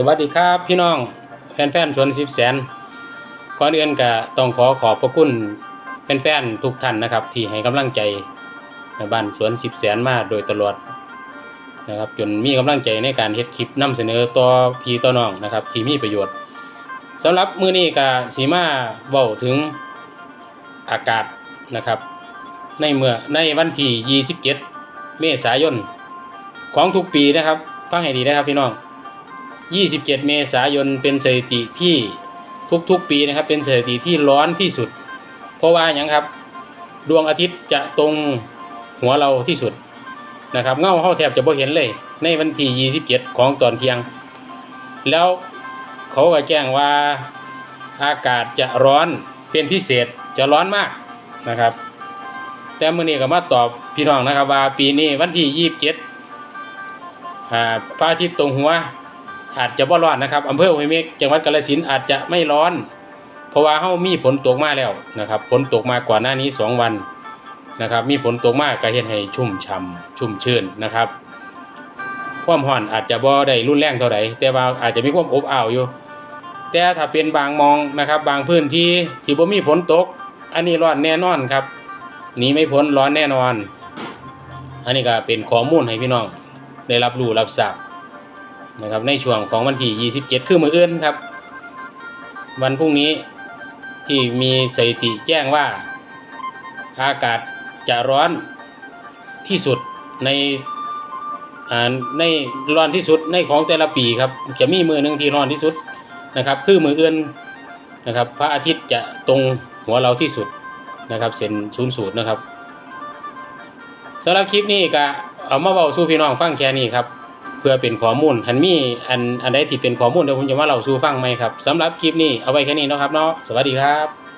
สวัสดีครับพี่น้องแฟนๆสวนสิบแสนก่อนอื่นก็ต้องขอขอบพระคุณแฟนๆทุกท่านนะครับ ที่ให้กำลังใจในบ้านสวนสิบแสนมาโดยตลอดนะครับจนมีกำลังใจในการเฮ็ดคลิปนำเสนอต่อพี่ต่อน้องนะครับ ที่มีประโยชน์สำหรับมื้อนี้ก็สีมาเว้าถึงอากาศนะครับ ในเมื่อในวันที่ 27 เมษายนของทุกปีนะครับ ฟังให้ดีนะครับพี่น้อง 27 เมษายนเป็นสถิติที่ทุกๆปีนะครับ เป็นสถิติที่ร้อนที่สุด เพราะว่าอย่างครับ ดวงอาทิตย์จะตรงหัวเราที่สุดนะครับเงาเข้าแทบจะบ่เห็นเลย ในวันที่27 ของตอนเที่ยง แล้วเขาก็แจ้งว่าอากาศจะร้อนเป็นพิเศษจะร้อนมากนะครับ แต่เมื่อนี้ก็มาตอบพี่น้องนะครับว่าปีนี้วันที่ 27อ่าพระอาทิตย์ตรงหัว อาจจะบ่ร้อนนะครับอำเภอห้วยเม็กจังหวัดกาฬสินธุ์อาจจะไม่ร้อน เพราะว่าเฮามีฝนตกมาแล้วนะครับฝนตกมาก่อนหน้านี้ 2 วันนะครับ มีฝนตกมากก็เฮ็ดให้ชุ่มฉ่ำชุ่มชื่นนะครับ ความร้อนอาจจะบ่ได้รุนแรงเท่าใดแต่ว่าอาจจะมีความอบอ้าวอยู่ แต่ถ้าเป็นบางมองนะครับ บางพื้นที่ที่บ่มีฝนตก อันนี้ร้อนแน่นอนครับหนีไม่พ้นร้อนแน่นอน อันนี้ก็เป็นข้อมูลให้พี่น้อง ได้รับรู้รับทราบ นะครับในช่วงของวันที่ 27 คือมืออื่นครับ วันพรุ่งนี้ที่มีสถิติแจ้งว่าอากาศจะร้อนที่สุดในอ่าในร้อนที่สุดในของแต่ละปีครับ จะมีมือหนึ่งที่ร้อนที่สุดนะครับ คือมืออื่นนะครับ พระอาทิตย์จะตรงหัวเราที่สุดนะครับเส้นศูนย์สูตรนะครับสำหรับคลิปนี้ก็เอามาเบาสู่พี่น้องฟังแค่นี้ครับ เพื่อเป็นข้อมูลหันมีอันอันใดที่เป็นข้อมูลเดี๋ยวผมจะมาเล่าสู่ฟังไหมครับสำหรับคลิปนี้เอาไว้แค่นี้นะครับเนาะสวัสดีครับ